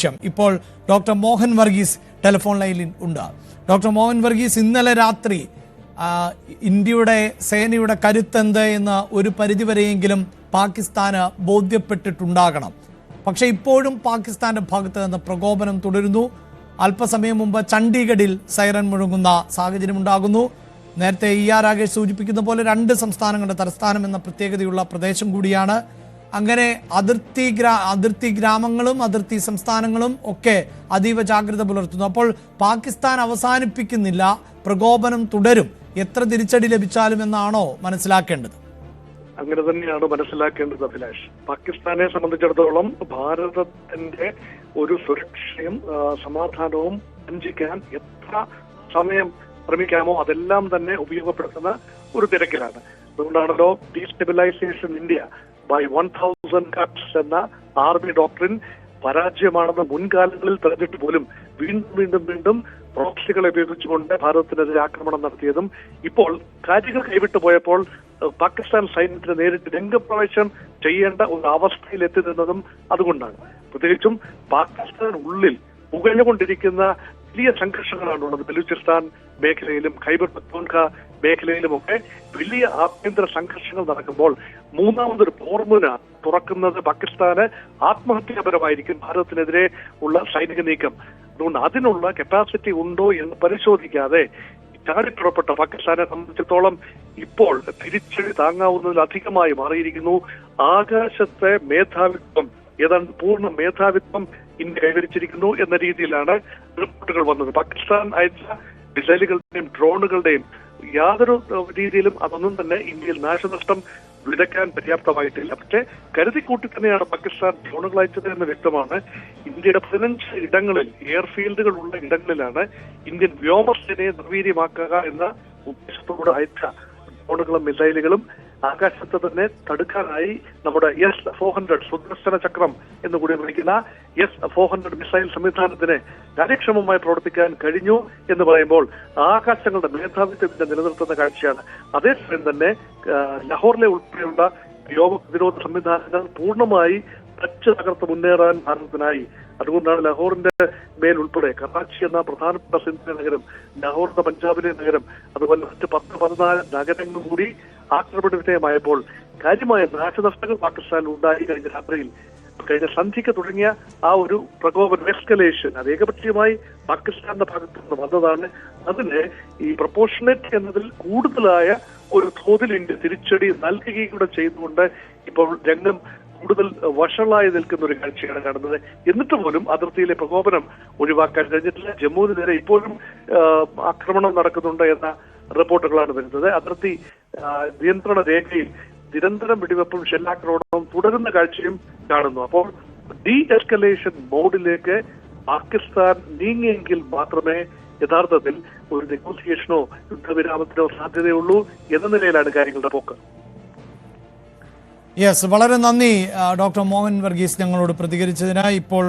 ലക്ഷ്യം ഇപ്പോൾ doctor Mohan Varghese telephone ലൈനിൽ ഉണ്ട്. ഡോക്ടർ മോഹൻ വർഗീസ് ഇന്നലെ രാത്രി ഇന്ത്യയുടെ സേനയുടെ കരുത്തെന്ത് എന്ന് ഒരു പരിധിവരെയെങ്കിലും പാകിസ്ഥാന് ബോധ്യപ്പെട്ടിട്ടുണ്ടാകണം. പക്ഷെ ഇപ്പോഴും പാകിസ്ഥാന്റെ ഭാഗത്ത് നിന്ന് പ്രകോപനം തുടരുന്നു. അല്പസമയം മുമ്പ് ചണ്ഡീഗഡിൽ സൈറൻ മുഴങ്ങുന്ന സാഹചര്യം ഉണ്ടാകുന്നു നേരത്തെ ഇ ആർ രാകേഷ് സൂചിപ്പിക്കുന്ന പോലെ രണ്ട് സംസ്ഥാനങ്ങളുടെ തലസ്ഥാനം എന്ന പ്രത്യേകതയുള്ള പ്രദേശം കൂടിയാണ്. അങ്ങനെ അതിർത്തി ഗ്രാ അതിർത്തി ഗ്രാമങ്ങളും അതിർത്തി സംസ്ഥാനങ്ങളും ഒക്കെ അതീവ ജാഗ്രത പുലർത്തുന്നു. അപ്പോൾ പാകിസ്ഥാൻ അവസാനിപ്പിക്കുന്നില്ല പ്രകോപനം തുടരും. എത്ര തിരിച്ചടി ലഭിച്ചാലും എന്നാണോ മനസ്സിലാക്കേണ്ടത്? അങ്ങനെ തന്നെയാണ് മനസ്സിലാക്കേണ്ടത് അഭിലാഷ്. പാകിസ്ഥാനെ സംബന്ധിച്ചിടത്തോളം ഭാരതത്തിന്റെ ഒരു സുരക്ഷയും സമാധാനവും വഞ്ചിക്കാൻ എത്ര സമയം ശ്രമിക്കാമോ അതെല്ലാം തന്നെ ഉപയോഗപ്പെടുത്തുന്ന ഒരു തിരക്കിലാണ്. അതുകൊണ്ടാണല്ലോ destabilisation India by one thousand cuts എന്ന ആർമി ഡോക്ടറിൻ പരാജയമാണെന്ന് മുൻകാലങ്ങളിൽ തെളിഞ്ഞിട്ട് പോലും വീണ്ടും വീണ്ടും വീണ്ടും പ്രോക്സികളെ ഉപയോഗിച്ചുകൊണ്ട് ഭാരതത്തിനെതിരെ ആക്രമണം നടത്തിയതും ഇപ്പോൾ കാര്യങ്ങൾ കൈവിട്ടു പോയപ്പോൾ പാകിസ്ഥാൻ സൈന്യത്തിന് നേരിട്ട് രംഗപ്രവേശം ചെയ്യേണ്ട ഒരു അവസ്ഥയിൽ എത്തി നിന്നതും അതുകൊണ്ടാണ്. പ്രത്യേകിച്ചും പാകിസ്ഥാൻ ഉള്ളിൽ പുകഞ്ഞുകൊണ്ടിരിക്കുന്ന വലിയ സംഘർഷങ്ങളാണ് ഉള്ളത് ബലൂചിസ്ഥാൻ മേഖലയിലും ഖൈബർ പക്തൂൺഖ മേഖലയിലുമൊക്കെ വലിയ ആഭ്യന്തര സംഘർഷങ്ങൾ നടക്കുമ്പോൾ മൂന്നാമതൊരു പോർമുന തുറക്കുന്നത് പാകിസ്ഥാന് ആത്മഹത്യാപരമായിരിക്കും ഭാരതത്തിനെതിരെ ഉള്ള സൈനിക നീക്കം. അതുകൊണ്ട് അതിനുള്ള കപ്പാസിറ്റി ഉണ്ടോ എന്ന് പരിശോധിക്കാതെ ചാടിപ്പുറപ്പെട്ട പാകിസ്ഥാനെ സംബന്ധിച്ചിടത്തോളം ഇപ്പോൾ തിരിച്ചടി താങ്ങാവുന്നതിലധികമായി മാറിയിരിക്കുന്നു. ആകാശത്തെ മേധാവിത്വം ഏതാണ്ട് പൂർണ മേധാവിത്വം ഇന്ത്യ കൈവരിച്ചിരിക്കുന്നു എന്ന രീതിയിലാണ് റിപ്പോർട്ടുകൾ വന്നത്. പാകിസ്ഥാൻ അയച്ച മിസൈലുകളുടെയും ഡ്രോണുകളുടെയും യാതൊരു രീതിയിലും അതൊന്നും തന്നെ ഇന്ത്യയിൽ നാശനഷ്ടം വിതയ്ക്കാൻ പര്യാപ്തമായിട്ടില്ല. പക്ഷേ കരുതിക്കൂട്ടി തന്നെയാണ് പാകിസ്ഥാൻ ഡ്രോണുകൾ അയച്ചത് എന്ന് വ്യക്തമാണ്. ഇന്ത്യയുടെ പതിനഞ്ച് ഇടങ്ങളിൽ എയർഫീൽഡുകൾ ഉള്ള ഇടങ്ങളിലാണ് ഇന്ത്യൻ വ്യോമസേനയെ നിർവീര്യമാക്കുക എന്ന ഉദ്ദേശത്തോട് അയച്ച ഡ്രോണുകളും മിസൈലുകളും ആകാശത്ത് തന്നെ തടുക്കാനായി നമ്മുടെ എസ് ഫോർ ഹൺഡ്രഡ് സുദർശന ചക്രം എന്ന് കൂടി വിളിക്കുന്ന എസ് ഫോർ ഹൺഡ്രഡ് മിസൈൽ സംവിധാനത്തിന് കാര്യക്ഷമമായി പ്രവർത്തിക്കാൻ കഴിഞ്ഞു എന്ന് പറയുമ്പോൾ ആകാശങ്ങളുടെ മേധാവിത്വത്തിന്റെ നിലനിർത്തുന്ന കാഴ്ചയാണ്. അതേസമയം തന്നെ ലഹോറിലെ ഉൾപ്പെടെയുള്ള വ്യോമ പ്രതിരോധ സംവിധാനങ്ങൾ പൂർണമായി തച്ച് തകർത്ത് മുന്നേറാൻ ഭാരതത്തിനായി. അതുകൊണ്ടാണ് ലാഹോറിന്റെ മേൽ ഉൾപ്പെടെ കറാച്ചി എന്ന പ്രധാനപ്പെട്ട സിന്ധു നഗരം ലാഹോർ എന്ന പഞ്ചാബിലെ നഗരം അതുപോലെ മറ്റ് പത്ത് പതിനാല് നഗരങ്ങൾ കൂടി ആക്രമണ വിധേയമായപ്പോൾ കാര്യമായ നാശനഷ്ടങ്ങൾ പാകിസ്ഥാനിൽ ഉണ്ടായി കഴിഞ്ഞ രാത്രിയിൽ. കഴിഞ്ഞ സന്ധിക്ക് തുടങ്ങിയ ആ ഒരു പ്രകോപനം എസ്കലേഷൻ അത് ഏകപക്ഷീയമായി പാകിസ്ഥാന്റെ ഭാഗത്ത് നിന്ന് വന്നതാണ്. അതിന് ഈ പ്രപ്പോർഷനേറ്റ് എന്നതിൽ കൂടുതലായ ഒരു തോതിൽ ഇന്ത്യ തിരിച്ചടി നൽകുകയും കൂടെ ചെയ്തുകൊണ്ട് ഇപ്പോൾ രംഗം കൂടുതൽ വഷളായി നിൽക്കുന്ന ഒരു കാഴ്ചയാണ് കാണുന്നത്. എന്നിട്ട് പോലും അതിർത്തിയിലെ പ്രകോപനം ഒഴിവാക്കാൻ കഴിഞ്ഞിട്ടില്ല. ജമ്മുവിന് നേരെ ഇപ്പോഴും ആക്രമണം നടക്കുന്നുണ്ട് എന്ന റിപ്പോർട്ടുകളാണ് വരുന്നത്. അതിർത്തി നിയന്ത്രണ രേഖയിൽ നിരന്തരം വെടിവെപ്പും ഷെല്ലാക്രമണവും തുടരുന്ന കാഴ്ചയും കാണുന്നു. അപ്പോൾ ഡി എസ്കലേഷൻ മോഡിലേക്ക് പാകിസ്ഥാൻ നീങ്ങിയെങ്കിൽ മാത്രമേ യഥാർത്ഥത്തിൽ ഒരു നെഗോസിയേഷനോ യുദ്ധവിരാമത്തിനോ സാധ്യതയുള്ളൂ എന്ന നിലയിലാണ് കാര്യങ്ങളുടെ പോക്ക്. യെസ് വളരെ നന്ദി ഡോക്ടർ മോഹൻ വർഗീസ് ഞങ്ങളോട് പ്രതികരിച്ചതിനായി. ഇപ്പോൾ